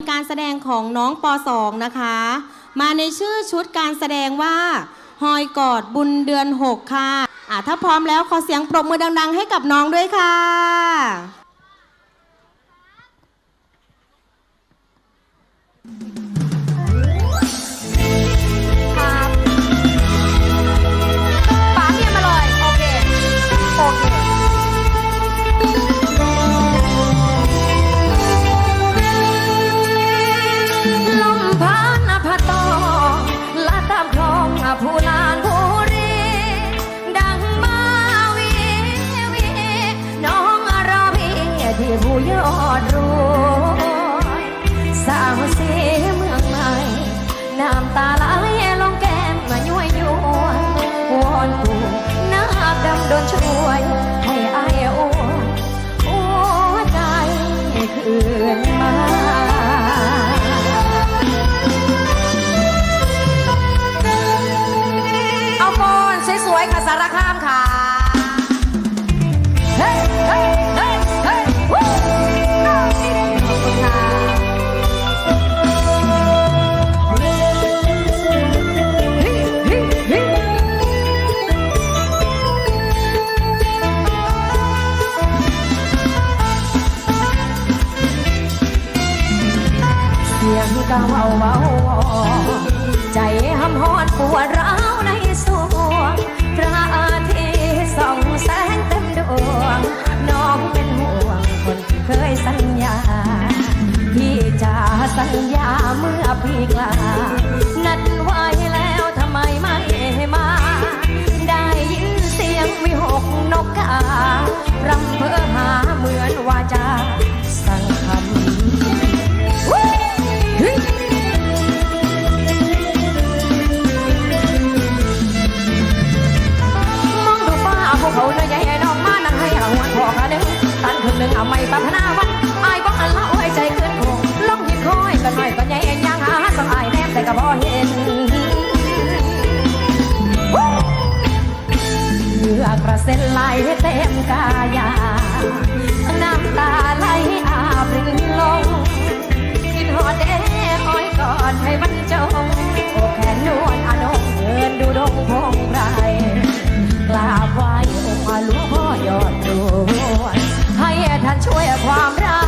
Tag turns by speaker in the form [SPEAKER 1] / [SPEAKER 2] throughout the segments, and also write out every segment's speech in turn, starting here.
[SPEAKER 1] การแสดงของน้องป .2 นะคะ มาในชื่อชุดการแสดงว่า หอยกอดบุญเดือน 6 ค่ะอะ ถ้าพร้อมแล้วขอเสียงปรบมือดัง ๆ ให้กับน้องด้วยค่ะ
[SPEAKER 2] ครั สียงกะเว้าเว้าใจหำหอนปวดร้าวในสวงพระอาทิตย์ส่องแสงเต็มดวง น้องเป็นห่วงคนที่เคยสัญญา พี่จะสัญญาเมื่อพี่กลา องอายแนมแต่ก็บ่เห็นเหงื่อกระเซ็นไหลเต็มกายา น้ำตาไหลอาบรินลงกินหอดเด้อ้อยกอดให้บรรจงโอแขนนวลอานงเดินดูดงพงไรกราบไหว้องค์หลวงพ่อยอดดวงให้ท่านช่วยความรัก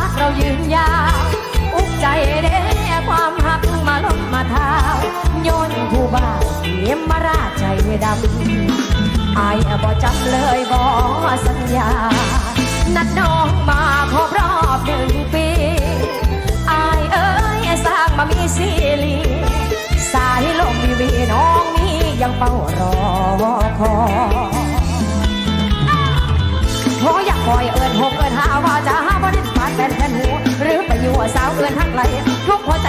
[SPEAKER 2] บ่าเทียมมาราใจดำอายบ่จำเลยบ่สัญญา นัดน้องมาครบรอบหนึ่งปีอายเอ้ยสร้างมามีซีรีสายลมวีวีน้องนี้ยังเฝ้ารอคอยโหอยากคอยเอิญหกเอิญหาว่าจะหาบ่ได้ปานแฟนแฟนหูหรือไปอยู่สาวเอิญหักไหลทุกหัวใจ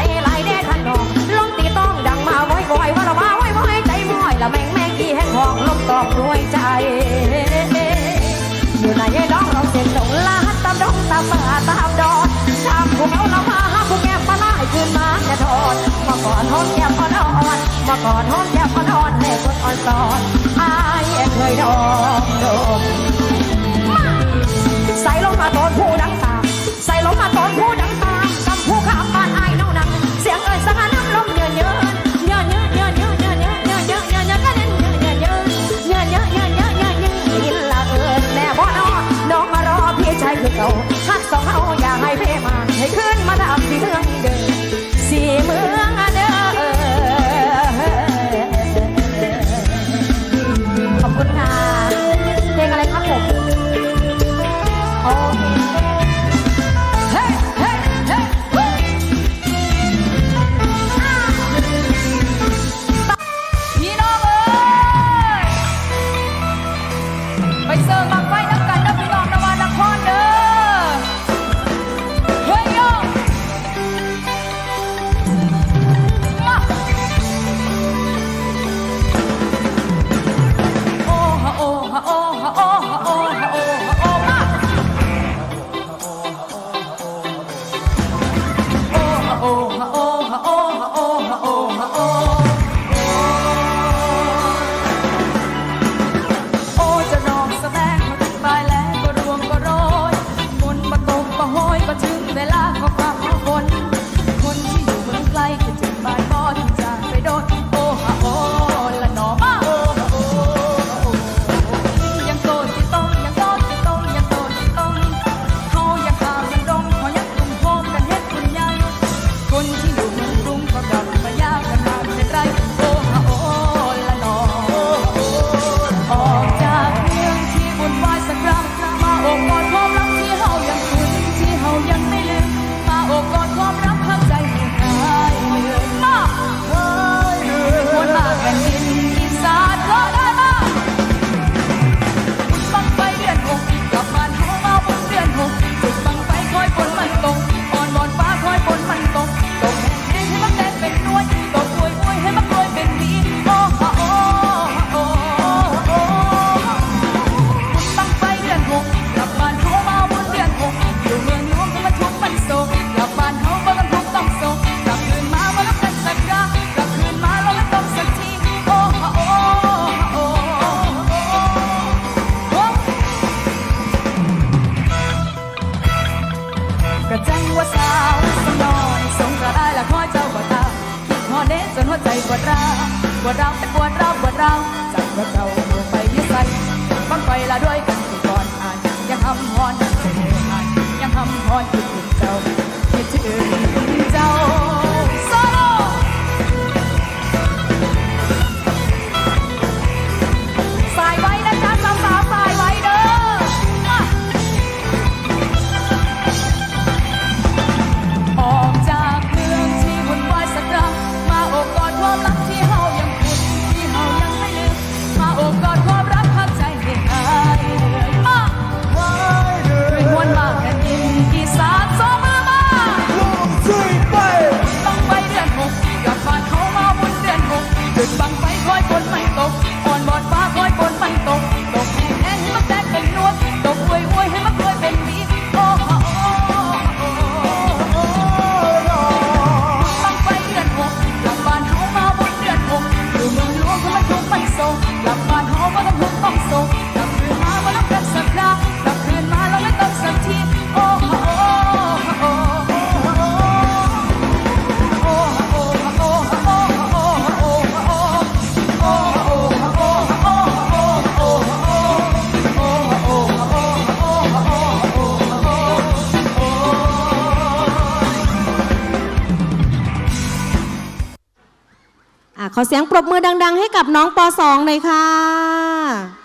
[SPEAKER 2] คืนมาจะทอดมาก่อนหอมแก้มอ่อนมาก่อนหอมแก้มอ่อนๆให้คนอ่อนสอนอายเคยดองดมใส่ลงมาตอนผู้ดังตามใส่ลงมาตอนผู้ดังตามกำผู้ข้ามบ้านอาย Thank you. วดเรา
[SPEAKER 3] ปวดเราแต่ปวดเราปวดเราจากรถเราลงไปยึดใส่บังไฟละด้วยกันที่ก่อนอ่านยังทำฮอนใจเธออ่านยังทำฮอนคิดถึงเจ้าคิดถึง
[SPEAKER 2] ขอเสียงปรบมือดัง ๆ ให้กับน้องป .2 หน่อยค่ะ